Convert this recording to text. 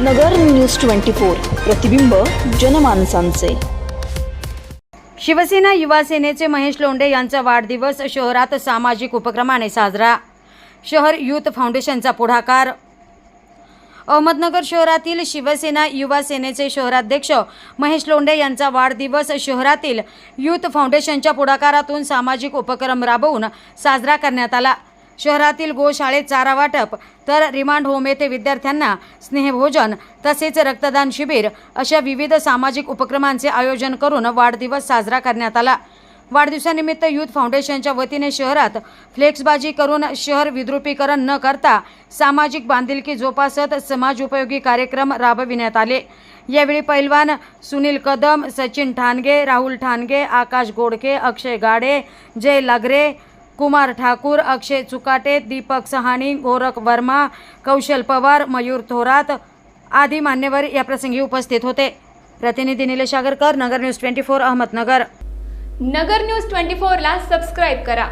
नगर news twenty four प्रतिबिंब जनमानसांचे. शिवसेना युवा सेनेचे महेश लोंढे यांचा वाढदिवस शहरात सामाजिक उपक्रमाने साजरा. शहर युथ फाउंडेशनचा पुढाकार. अहमदनगर शहरातील शिवसेना युवा सेनेचे शहराध्यक्ष महेश लोंढे यांचा वाढदिवस शहरातील युथ फाउंडेशनच्या पुढाकारातून सामाजिक उपक्रम राबवून साजरा करण्यात आला. शहरातील गोशाळेत चारा वाटप तर रिमांड होम येथे विद्यार्थ्यांना स्नेहभोजन तसेच रक्तदान शिबिर अशा विविध सामाजिक उपक्रमांचे आयोजन करून वाढदिवस साजरा करण्यात आला. वाढदिवसानिमित्त युथ फाउंडेशनच्या वतीने शहरात फ्लेक्सबाजी करून शहर विद्रुपीकरण न करता सामाजिक बांधिलकी जोपासत समाज उपयोगी कार्यक्रम राबविण्यात आले. यावेळी पैलवान सुनील कदम सचिन ठाणगे राहुल ठाणगे आकाश गोडके अक्षय गाडे जय लगरे कुमार ठाकूर अक्षय चुकाटे दीपक सहानी गोरख वर्मा कौशल पवार मयूर थोरात आदी मान्यवर या प्रसंगी उपस्थित होते. प्रतिनिधी Nilesh Agarkar Nagar news twenty four Ahmednagar. Nagar news twenty फोरला सबस्क्राईब करा.